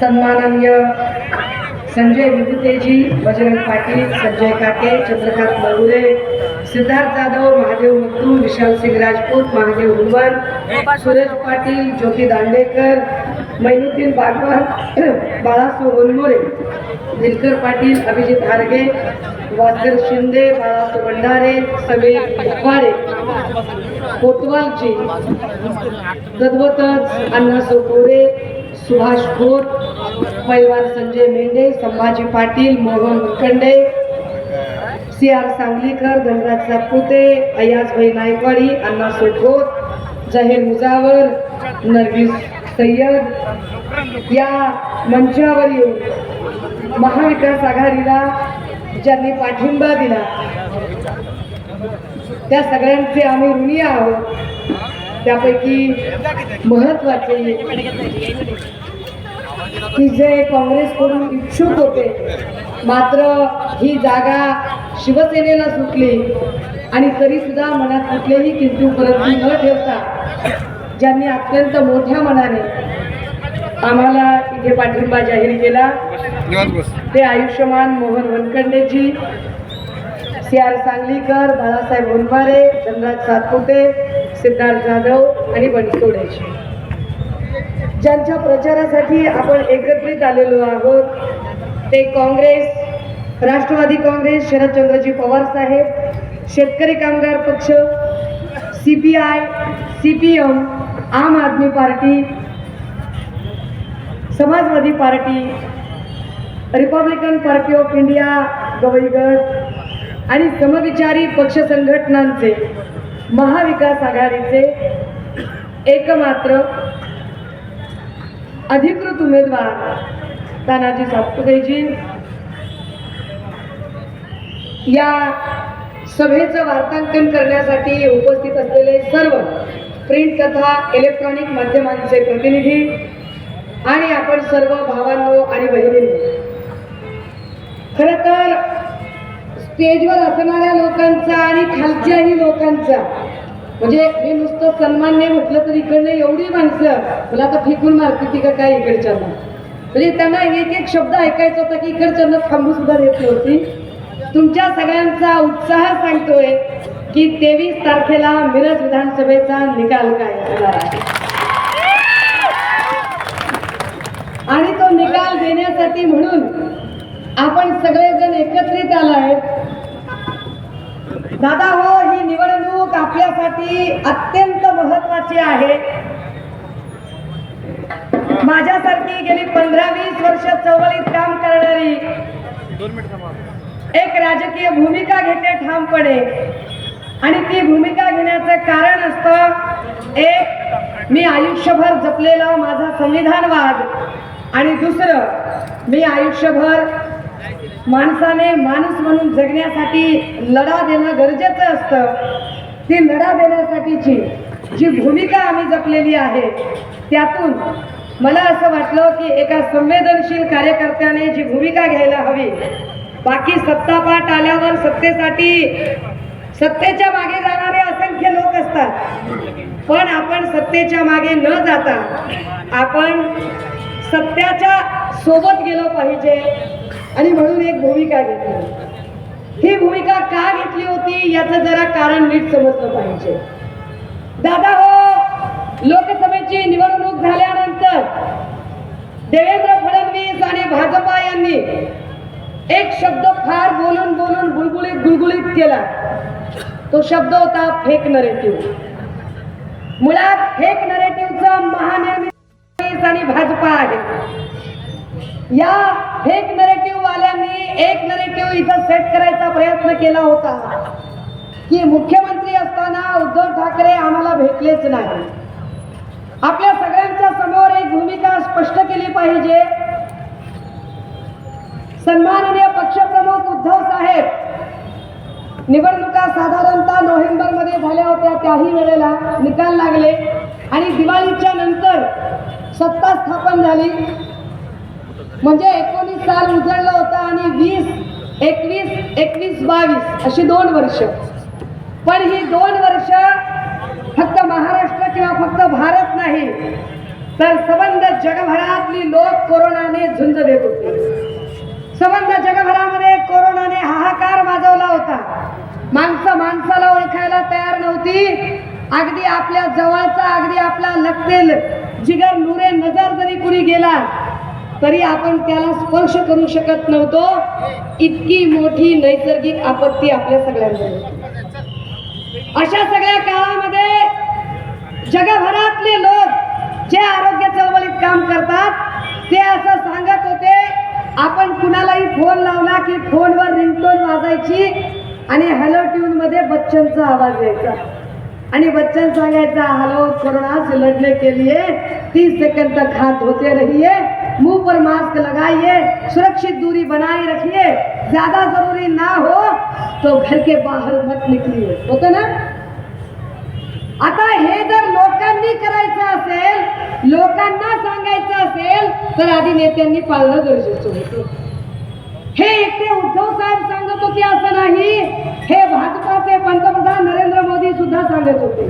सन्माननीय संजय विभूतेजी बजरंग पाटील संजय काके चंद्रकांत नवरे सिद्धार्थ जाधव महादेव मुक्तू विशाल सिंग राजपूत महादेव हुनवर सुरेश पाटील ज्योती दांडेकर मैनुद्दीन बागवान बाळासो वनमोरे. दिनकर पाटील अभिजित हारगे वासर शिंदे बाळासाहेब भंडारे समीर उपाडे कोतवालजी तद्वतच अण्णा सोपोरे सुभाष खोत पैलवान संजय मेंढे संभाजी पाटील मोहन मुखंडे सी आर सांगलीकर धनराज सातपुते अयाजभाई नायकवाडी अण्णा सोखोत जाहीर मुजावर नरगिस सय्यद. या मंचावर येऊन महाविकास आघाडीला ज्यांनी पाठिंबा दिला त्या सगळ्यांचे आम्ही ऋणी आहोत. त्यापैकी महत्त्वाचे की जे काँग्रेसकडून इच्छुक होते मात्र ही जागा शिवसेनेला सुटली आणि तरी सुद्धा मनात कुठलेही किंतू परंतु न ठेवता ज्यांनी अत्यंत मोठ्या मनाने आम्हाला इथे पाठिंबा जाहीर केला. ते आयुष्यमान मोहन वनखंडेजी सी आर सांगलीकर बाळासाहेब होनबारे धनराज सातपुते सिद्धार्थ जाधव आणि बनसोडेजी. ज्यांच्या प्रचारासाठी आपण एकत्रित आलेलो आहोत ते काँग्रेस राष्ट्रवादी काँग्रेस शरदचंद्रजी पवार साहेब Shetkari Kamgar Paksha C P I C P M Aam Aadmi party Samajwadi party Republican party of India Gawaigad आणि समविचारी पक्ष संघटनांचे महाविकास आघाडीचे एकमात्र अधिकृत उमेदवार तानाजी सातपुतेजी. या सभेचं वार्तांकन करण्यासाठी उपस्थित असलेले सर्व प्रिंट तथा इलेक्ट्रॉनिक माध्यमांचे प्रतिनिधी आणि आपण सर्व भावांनो आणि बहिणींनो खर तर स्टेजवर असणाऱ्या लोकांचा आणि खालच्याही लोकांचा म्हणजे मी नुसतं सन्मान्य म्हटलं तर इकडनं एवढी माणसं मला आता फेकून मारते ती का काय इकडच्या म्हणजे त्यांना एक एक शब्द ऐकायचा होता की इकडच्यानं थांबू सुद्धा देत नव्हती. तुमच्या सगळ्यांचा उत्साह सांगतोय की तेवीस तारखेला मिरज विधानसभेचा निकाल काय होणार आहे? आणि तो निकाल देण्यासाठी म्हणून आपण सगळेजण एकत्रित आलाय. दादा हो ही निवडणूक आपल्यासाठी अत्यंत महत्वाची आहे. माझ्यासारखी गेली पंधरा वीस वर्ष चळवळीत काम करणारी एक राजकीय भूमिका घेते ठामपणे आणि ती भूमिका घेण्याचं कारण असतं एक मी आयुष्यभर जपलेला माझा संविधानवाद आणि दुसरं मी आयुष्यभर माणसाने माणूस म्हणून जगण्यासाठी लढा देणं गरजेचं असतं. ती लढा देण्यासाठीची जी भूमिका आम्ही जपलेली आहे त्यातून मला असं वाटलं की एका संवेदनशील कार्यकर्त्याने जी भूमिका घ्यायला हवी बाकी सत्तापाठ आल्यावर सत्तेसाठी सत्तेच्या मागे जाणारे असंख्य लोक असतात. पण आपण सत्तेच्या मागे न जाता आपण सत्याच्या सोबत गेलो पाहिजे. आणि म्हणून एक भूमिका घेतली. ही भूमिका का घेतली होती याचं जरा कारण नीट समजलं पाहिजे. दादा हो लोकसभेची निवडणूक झाल्यानंतर देवेंद्र फडणवीस आणि भाजपा यांनी एक शब्द फार बोलून बोलून गुळगुळीत गुळगुळीत केला. तो शब्द होता फेक नरेटिव्ह मुळात फेक नरेटिव्हचा महानिर्मित आणि भाजपा आहे. या फेक नरेटिव्ह एक नरेटिव्ह इथं सेट करायचा प्रयत्न केला होता. की मुख्यमंत्री असताना उद्धव ठाकरे आम्हाला भेटलेच नाही. आपल्या सगळ्यांच्या समोर एक भूमिका स्पष्ट केली पाहिजे. सन्माननीय पक्षप्रमुख उद्धव साहेब निवडणुका साधारणतः नोव्हेंबरमध्ये झाल्या होत्या त्याही वेळेला निकाल लागले. आणि दिवाळीच्या नंतर सत्ता स्थापन झाली. म्हणजे एकोणीस साल उजळलं होतं आणि वीस एकवीस एकवीस बावीस अशी दोन वर्ष. पण ही दोन वर्ष फक्त महाराष्ट्र किंवा फक्त भारत नाही तर संबंध जगभरातली लोक कोरोनाने झुंज देत होते. संबंध जगभरामध्ये कोरोनाने हाहाकार माजवला होता. माणसं माणसाला ओळखायला तयार नव्हती. अगदी आपल्या जवळचा अगदी आपला लगतेल जिगर नुरे नजर जरी कुणी गेला तरी आपण त्याला स्पर्श करू शकत नव्हतो. इतकी मोठी नैसर्गिक आपत्ती आपल्या सगळ्यांमध्ये अशा सगळ्या काळामध्ये जगभरातले लोक जे आरोग्य चळवळीत काम करतात ते असं सांगत होते आपण कुणालाही फोन लावला की फोनवर रिंगटोन वाजायची आणि हॅलो ट्यून मध्ये बच्चनचा आवाज यायचा. आणि बच्चन सांगायचा हॅलो कोरोना से केली के लिए तीस सेकंद तक हाथ होते रहिए मुंह पर मास्क लगाइए सुरक्षित दूरी बनाए रखिए। ज्यादा जरूरी ना हो तो घर के बाहर मत निकलिए। होतं ना? आता हे जर लोकांनी करायचं असेल लोकांना सांगायचं असेल तर आधी नेत्यांनी पाळणं गरजेचं होतं. हे एकटे उद्धव साहेब सांगत होते असं नाही हे भाजपाचे पंतप्रधान नरेंद्र मोदी सुद्धा सांगत होते.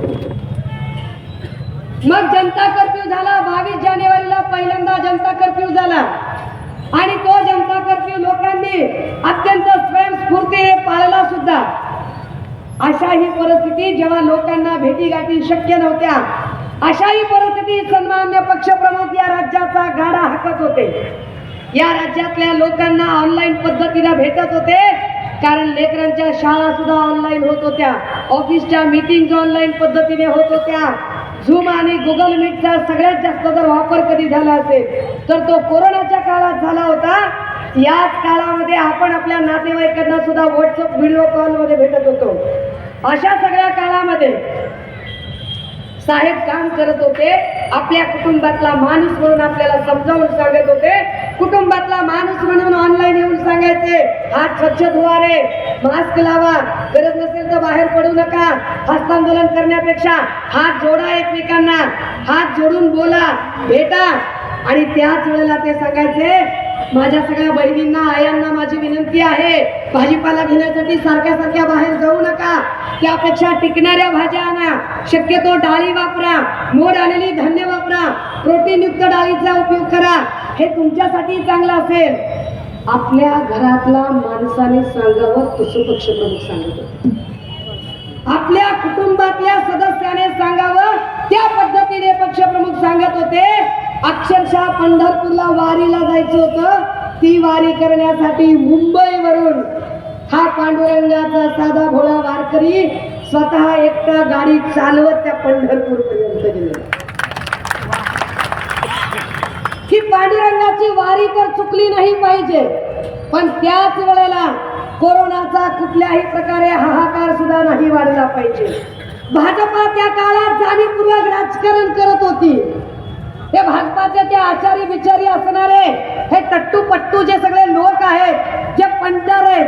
मग जनता कर्फ्यू झाला बावीस जानेवारीला पहिल्यांदा जनता कर्फ्यू झाला. आणि तो जनता कर्फ्यू लोकांनी अत्यंत स्वयंस्फूर्तीने पाळला सुद्धा. अशा ही परिस्थिती जेव्हा लोकांना भेटीगाठी शक्य नव्हत्या अशाही परिस्थितीत सन्मान्य पक्षप्रमुख या राज्याचा गाडा हाकत होते. या राज्यातल्या लोकांना ऑनलाईन पद्धतीने भेटत होते कारण लेकरांच्या शाळा सुद्धा ऑनलाईन होत होत्या. ऑफिसच्या मीटिंग ऑनलाईन पद्धतीने होत होत्या. झूम आणि गुगल मीटचा सगळ्यात जास्त जर वापर कधी झाला असेल तर तो कोरोनाच्या काळात झाला होता. याच काळामध्ये आपण आपल्या नातेवाईकांना सुद्धा व्हॉट्सअप व्हिडिओ कॉलमध्ये भेटत होतो. अशा सगळ्या काळामध्ये साहेब काम करत होते आपल्या कुटुंबातला माणूस म्हणून आपल्याला समजावून सांगत होते. कुटुंबातला माणूस म्हणून ऑनलाईन येऊन सांगायचे हात स्वच्छ धुवा रे मास्क लावा गरज नसेल तर बाहेर पडू नका हस्तांदोलन करण्यापेक्षा हात जोडा एकमेकांना हात जोडून बोला भेटा आणि त्याच वेळेला ते सांगायचे माझ्या सगळ्या बहिणींना आयांना माझी विनंती आहे भाजीपाला घेण्यासाठी सारख्या सारख्या बाहेर जाऊ नका. त्यापेक्षा टिकणाऱ्या भाज्या आणा. शक्यतो डाळी वापरा. मोड आलेली धान्य वापरा. प्रोटीनयुक्त डाळीचा उपयोग करा. हे तुमच्यासाठी चांगलं असेल. आपल्या घरातला माणसाने सांगावं तसं पक्षप्रमुख सांगत. आपल्या कुटुंबातल्या सदस्याने सांगावं त्या पद्धतीने पक्षप्रमुख सांगत होते अक्षरशः पंढरपूरला वारीला जायचं होतं. ती वारी करण्यासाठी मुंबईवरून हा पांडुरंगाचा साधा भोळा वारकरी स्वतः एकटा गाडी चालवत त्या पंढरपूर पर्यंत गेले. ही पांडुरंगाची वारी तर चुकली नाही पाहिजे पण त्याच वेळेला कोरोनाचा कुठल्याही प्रकारे हाहाकार सुद्धा नाही वाढला पाहिजे. भाजपा त्या काळात जाणीवपूर्वक राजकारण करत होती. हे भारताचे ते आचारी बिचारी असणारे हे टट्टू पट्टू जे सगळे लोक आहेत जे पंटर आहेत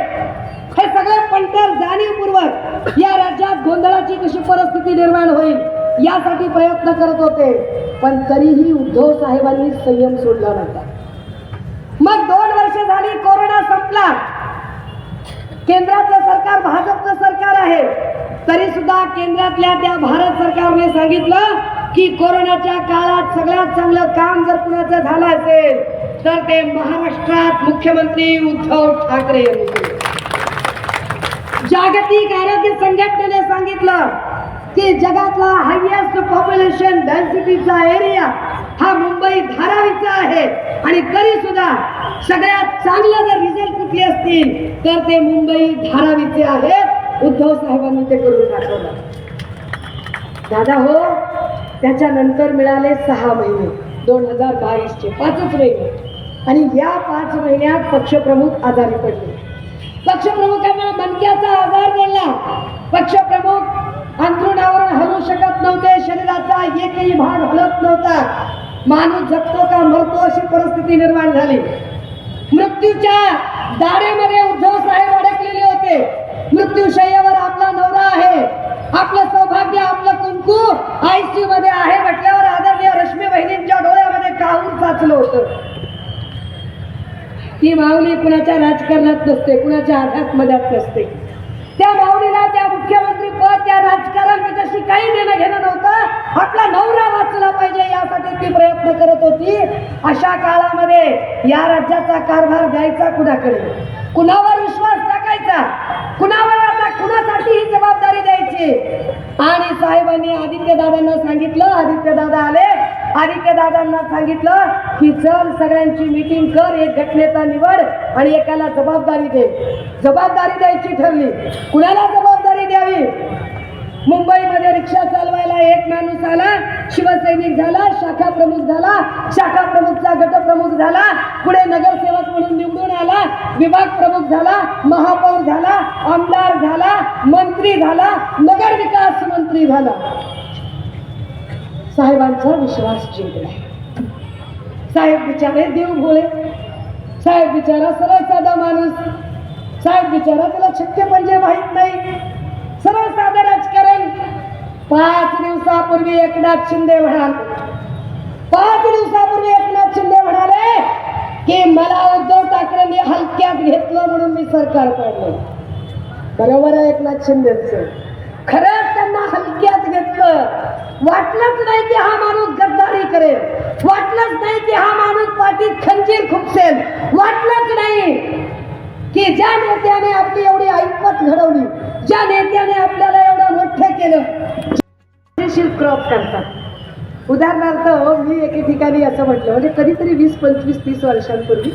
हे सगळे पंटर जाणीवपूर्वक या राज्यात गोंधळाची कशी परिस्थिती निर्माण होईल यासाठी प्रयत्न करत होते. पण तरीही उद्धव साहेबांनी संयम सोडला नव्हता. मग दोन वर्ष झाली कोरोना संपला. केंद्रातलं सरकार भाजपचं सरकार आहे. तरी सुद्धा केंद्रातल्या त्या भारत सरकारने सांगितलं की कोरोनाच्या काळात सगळ्यात चांगलं काम जर कुणाचं झालं असेल तर ते महाराष्ट्रात मुख्यमंत्री उद्धव ठाकरे यांनी जागतिक आरोग्य संघटनेने सांगितलं की जगातला हायएस्ट पॉप्युलेशन डेन्सिटीचा एरिया हा मुंबई धारावीचा आहे. आणि तरी सुद्धा सगळ्यात चांगलं जर रिझल्ट कुठले असतील तर ते मुंबई धारावीचे आहेत. उद्धव साहेबांनी ते करून दाखवलं. दादा हो त्याच्यानंतर मिळाले सहा महिने दोन हजार बावीसचे पाचच महिने. आणि या पाच महिन्यात पक्षप्रमुख आजारी पडले. पक्षप्रमुखांना मनक्याचा आजार झाला पक्षप्रमुख अंतरुणावरून हलू शकत नव्हते शरीराचा एकही भाग हलत नव्हता. माणूस जगतो का मरतो अशी परिस्थिती निर्माण झाली. मृत्यूच्या दारेमध्ये उद्धव साहेब अडकलेले होते. मृत्यूशय्यावर आपला नवरा आहे. आपलं सौभाग्य आपलं कुंकू आयसीयू मध्ये आहे म्हटल्यावर आदरणीय रश्मी बहिणींच्या डोळ्यामध्ये काहून साचलं होतं? ती माऊली कुणाच्या राजकारणात नसते कुणाच्या हातात मध्यात नसते. त्या माऊलीला त्या मुख्यमंत्री पद त्या राजकारण त्याच्याशी काही देणं घेणं नव्हतं. आपला नवरा वाचला पाहिजे यासाठी ती प्रयत्न करत होती. अशा काळामध्ये या राज्याचा कारभार द्यायचा कुणाकडे? कुणावर विश्वास टाकायचा? कुणावर आता कुणासाठी ही जबाबदारी द्यायची आणि साहेबांनी आदित्य दादांना सांगितलं आदित्य दादा आले. आदित्य दादांना सांगितलं की चल सगळ्यांची मीटिंग कर एक घटनेचा निवड आणि एकाला जबाबदारी दे. जबाबदारी द्यायची ठरली. कुणाला जबाबदारी द्यावी? मुंबईमध्ये रिक्षा चालवायला एक माणूस आला शिवसैनिक झाला शाखा प्रमुख झाला शाखा प्रमुखचा गटप्रमुख झाला पुढे नगरसेवक म्हणून निवडून आला विभाग प्रमुख झाला महापौर झाला आमदार झाला मंत्री झाला नगर विकास मंत्री झाला. साहेबांचा विश्वास जिंकला. साहेब बिचारे देव भोळे. साहेब बिचारा सरळ साधा माणूस. साहेब बिचारा त्याला शक्य म्हणजे माहीत नाही. सरळ साधा राजकारण पाच दिवसापूर्वी एकनाथ शिंदे म्हणाले. पाच दिवसापूर्वी एकनाथ शिंदे म्हणाले की मला उद्धव ठाकरेंनी हलक्यात घेतलं म्हणून मी सरकार काढलं. बरोबर आहे एकनाथ शिंदेच. खरंच त्यांना हलक्यात घेतलं. वाटलंच नाही की हा माणूस गद्दारी करेल. वाटलंच नाही की हा माणूस पाठीत खंजीर खुपसेल. वाटलंच नाही की ज्या नेत्याने आपली एवढी ऐपत घडवली ज्या नेत्याने आपल्याला मोठं केलं. क्रॉप करतात. उदाहरणार्थ हो, मी एके ठिकाणी असं म्हटलं म्हणजे कधीतरी वीस पंचवीस तीस वर्षांपूर्वी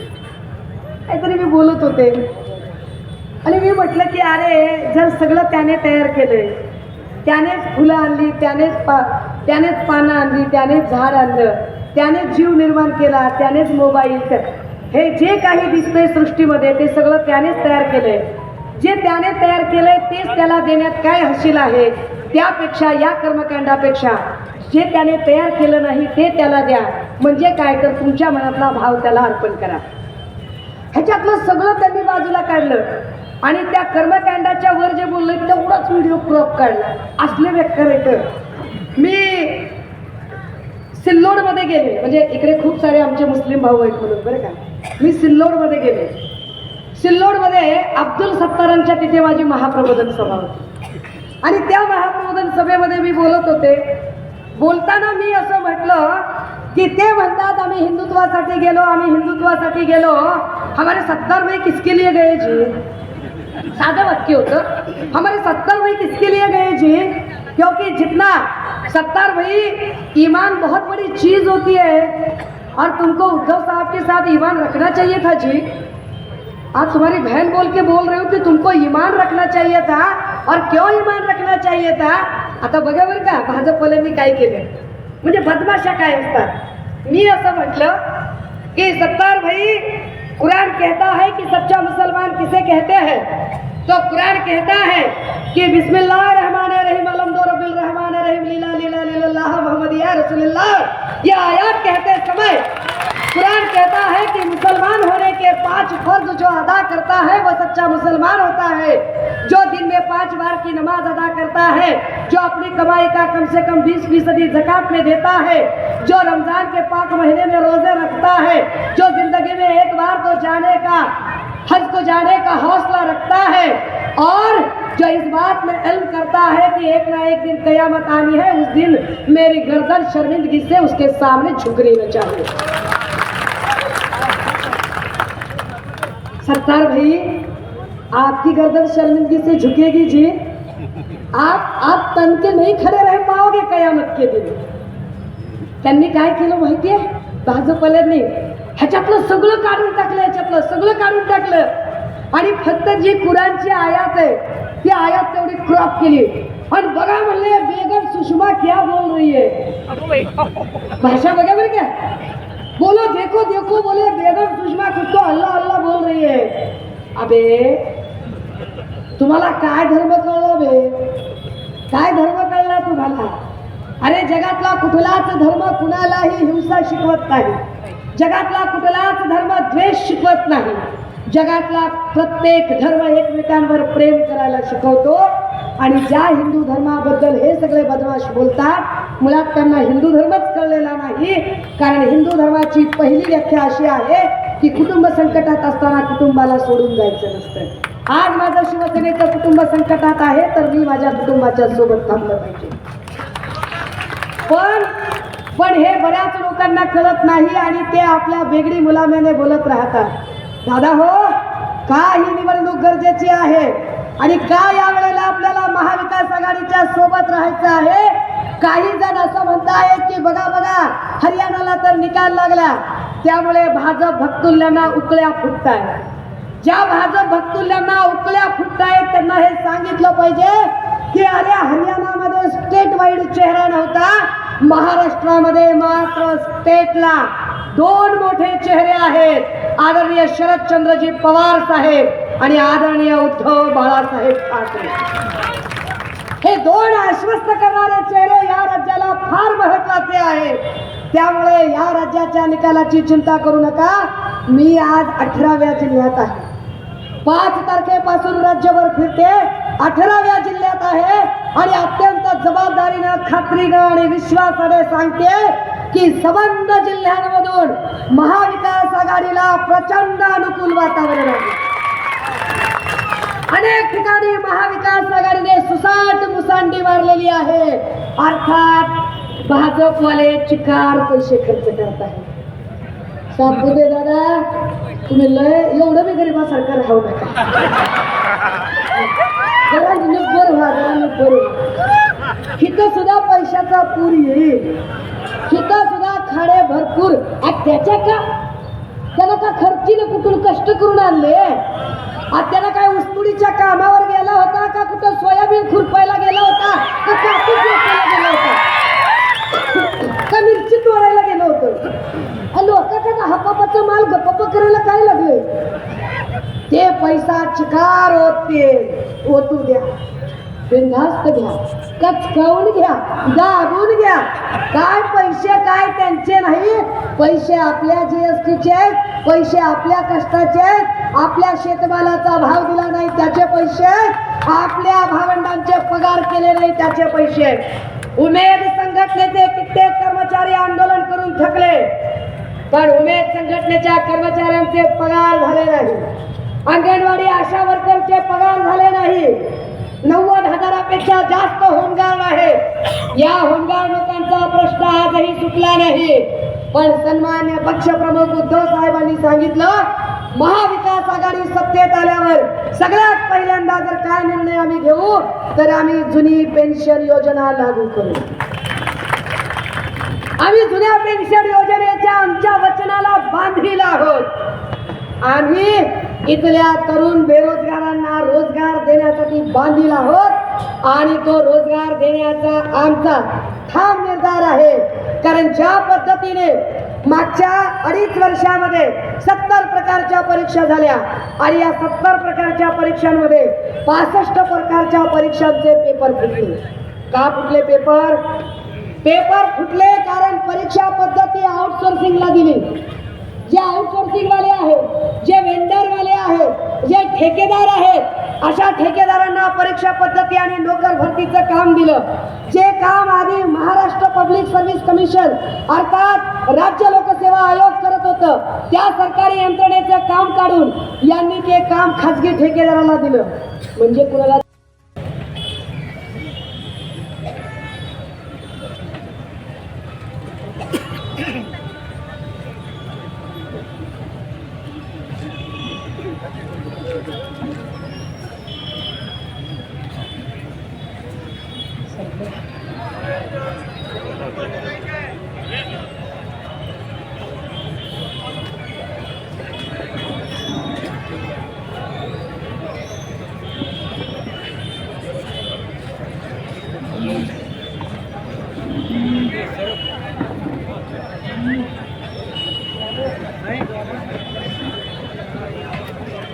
काहीतरी मी बोलत होते. आणि मी म्हटलं की अरे जर सगळं त्याने तयार केलंय त्यानेच फुलं आणली त्यानेच पा त्यानेच पानं आणली त्यानेच झाड आणलं त्यानेच जीव निर्माण केला त्यानेच मोबाईल हे जे काही दिसतंय सृष्टीमध्ये ते सगळं त्यानेच तयार केलंय. जे त्याने तयार केले तेच त्याला देण्यात काय हशील आहे? त्यापेक्षा या कर्मकांडापेक्षा जे त्याने तयार केलं नाही ते त्याला द्या. म्हणजे काय? तर तुमच्या मनातला भाव त्याला अर्पण करा. ह्याच्यातलं सगळं त्यांनी बाजूला काढलं. आणि त्या कर्मकांडाच्या वर जे बोलले तेवढाच व्हिडिओ क्रॉप काढला. असले बेकार मी सिल्लोडमध्ये गेले. म्हणजे इकडे खूप सारे आमचे मुस्लिम भाऊ आहेत म्हणून बरं का? मी सिल्लोडमध्ये गेले. सिल्लोडमध्ये अब्दुल सत्तारांच्या तिथे माझी महाप्रबोधन सभा होती. आणि त्या महाप्रबोधन सभेमध्ये मी बोलत होते. बोलताना मी असं म्हटलं की ते म्हणतात आम्ही हिंदुत्वासाठी गेलो आम्ही हिंदुत्वासाठी गेलो. हमारे सत्तर भाई किसके लिए गए जी? साधं वाक्य होतं. हमारे सत्तर भाई किसके लिए गए जी? क्योंकि जितना सत्तर भाई ईमान बहुत बड़ी चीज होती है और तुमको उद्धव साहब के साथ ईमान रखना चाहिए था जी। आज तुम्हारी बहन बोल के बोल रहे हो कि तुमको ईमान रखना चाहिए था। और क्यों ईमान रखना चाहिए था? आता बघा बरं का भाजपवाल्यांनी काय केलं? म्हणजे बदमाशा काय असतात? मी असं म्हटलं कि सत्तार भाई कुरान कहता है कि सच्चा मुसलमान किसे कहते हैं? तो कुरान कहता है कि बिस्मिल्लाह रहमान रहीम अलहमदो रबिल रहमान रहीम, लीला लीला लीला मोहम्मद, या रसूलुल्लाह, ये आयत कहते समय। कुरान कहता है कि मुसलमान होने के पाँच फ़र्ज़ जो अदा करता है, वो सच्चा मुसलमान होता है। जो दिन में पाँच बार की नमाज़ अदा करता है, जो अपनी कमाई का कम से कम बीस फ़ीसदी जक़ात में देता है, जो रमज़ान के पाक महीने में रोज़े रखता है, जो ज़िंदगी में एक बार तो जाने का, हज को जाने का हौसला रखता है और जो इस बात में इल्म करता है कि एक ना एक दिन कयामत आनी है, उस दिन मेरी गर्दन शर्मिंदगी से उसके सामने झुकनी न चाहिए। सरदार भाई आपकी गर्दन शर्मिंदगी से झुकेगी जी। आप आप तन के नहीं खड़े रह पाओगे कयामत के दिन। त्यांनी काय केलं माहितीये भाजपवाल्यांनी ह्याच्यातलं सगळं काढून टाकलं ह्याच्यातलं सगळं काढून टाकलं. आणि फक्त जी कुराणची आयात आहे ती आयात तेवढी क्रॉप केली. आणि बघा म्हणले बेगम सुषमा क्या बोल रही है भाषा बघा बरं क्या बोलो देखो देखो बोले बेगम सुषमा खुद तो हल्ला हल्ला बोल रही है। अबे तुम्हाला काय धर्म कळला बे काय धर्म कळला तुम्हाला? अरे जगातला कुठलाच धर्म कुणालाही हिंसा शिकवत नाही. जगातला कुठलाच धर्म द्वेष शिकवत नाही. जगातला प्रत्येक धर्म एकमेकांवर प्रेम करायला शिकवतो आणि ज्या हिंदू धर्माबद्दल हे सगळे बदमाश बोलतात मुळात त्यांना हिंदू धर्मच कळलेला नाही. कारण हिंदू धर्माची पहिली व्याख्या अशी आहे की कुटुंब संकटात असताना कुटुंबाला सोडून जायचं नसतं. आज माझं शिवसेनेचं कुटुंब संकटात आहे तर मी माझ्या कुटुंबाच्या सोबत थांबलं पाहिजे. पण पण हे बऱ्याच लोकांना कळत नाही आणि ते आपल्या वेगळी मुलाम्याने बोलत राहतात. दादा हो का ही निवडणूक गरजेची आहे? आणि का या वेळेला आपल्याला महाविकास आघाडीच्या सोबत राहायचं आहे? काही जण असं म्हणतायत की बघा बघा हरियाणाला तर निकाल लागला. त्यामुळे भाजप भक्तुल्यांना उकळ्या फुटताय ज्या भाजप भक्तुल्यांना उकळ्या फुटतायत त्यांना हे सांगितलं पाहिजे की अरे हरियाणामध्ये स्टेट वाईड चेहरा नव्हता. महाराष्ट्रामध्ये मात्र स्टेटला दोन मोठे चेहरे आहेत. आदरणीय शरदचंद्रजी पवार साहेब आणि आदरणीय उद्धव बाळासाहेब ठाकरे. दोन आश्वस्त करणारे चेहरे या राज्याला फार महत्त्वाचे आहेत त्यामुळे या राज्याच्या निकालाची चिंता करू नका. मी आज अठराव्या जिल्ह्यात आहे. पाच तारखेपासून राज्यभर फिरते. अठराव्या जिल्ह्यात आहे. आणि अत्यंत जबाबदारीनं खात्रीनं आणि विश्वासाने सांगते की संबंध जिल्ह्यांमधून महाविकास आघाडीला प्रचंड अनुकूल वातावरण आहे. अनेक ठिकाणी महाविकास आघाडीने सुसाट मुसांडी मारलेली आहे. अर्थात भाजपवाले चिकार पैसे खर्च करत आहे दे दादा तुम्ही लय एवढं बी गरिबासारखं राहू नका. जरा निब्बर व्हा जरा निब्बर हिथं सुद्धा पैशाचा पूर येईल. हिथं सुद्धा खाडे भरपूर. आणि त्याच्या का? त्याला का खर्चीने कुठून कष्ट करून आणले? आज त्याला काय उस्तुडीच्या कामावर गेला होता का कुठं सोयाबीन खुरपायला गेला होता का कापूस वेचायला गेला होता? का मिरची तोडायला गेलो होतो? त्याचा हपापाचा माल गप्पा करायला काय लागले? ते पैसा चिकार होते ओतू द्या. बिनधास्त घ्या. कचकावून घ्या. दाबून घ्या. काय पैसे काय त्यांचे नाही. पैसे आपल्या जीएसटीचे आहेत. पैसे आपल्या कष्टाचे आहेत. आपल्या शेतमालाचा भाव दिला नाही त्याचे पैसे आपल्या भावंडांचे पगार केले नाही त्याचे पैसे. उमेद संघटनेचे कित्येक कर्मचारी आंदोलन करून थकले पण उमेद संघटनेच्या कर्मचाऱ्यांचे पगार झाले नाही. अंगणवाडी आशा वर्करचे पगार झाले नाही. नव्वद हजारापेक्षा जास्त होमगार्ड आहे. या होमगार्ड लोकांचा प्रश्न आजही सुटला नाही. पण सन्मान्य पक्षप्रमुख उद्धव साहेबांनी सांगितलं महाविकास आघाडी सत्तेत आल्यावर सगळ्यात पहिल्यांदा जर काय निर्णय आम्ही घेऊ तर आम्ही जुनी पेन्शन योजना लागू करू. आम्ही जुन्या पेन्शन योजनेच्या आमच्या वचनाला बांधील आहोत. आम्ही इथल्या तरुण बेरोजगारांना रोजगार देण्यासाठी बांधील आहोत आणि तो रोजगार देण्याचा आमचा ठाम निर्धार आहे. कारण ज्या पद्धतीने मागच्या अडीच वर्षामध्ये सत्तर प्रकारच्या परीक्षा झाल्या आणि या सत्तर प्रकारच्या परीक्षांमध्ये पासष्ट प्रकारच्या परीक्षांचे पेपर फुटले. का फुटले पेपर? पेपर फुटले कारण परीक्षा पद्धती आउटसोर्सिंगला दिली. जे आउटसोर्सिंगवाले आहेत जे वेंडरवाले आहेत जे ठेकेदार आहेत अशा ठेकेदारांना परीक्षा पद्धती आणि नोकर भरतीचं काम दिलं. जे काम आधी महाराष्ट्र पब्लिक सर्व्हिस कमिशन अर्थात राज्य लोकसेवा आयोग करत होतं त्या सरकारी यंत्रणेचं काम काढून यांनी ते काम खाजगी ठेकेदाराला दिलं. म्हणजे कुणाला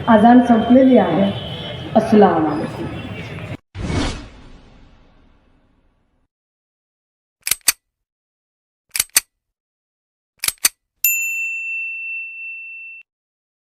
अजान संपलेली आहे. असला वालेकुम.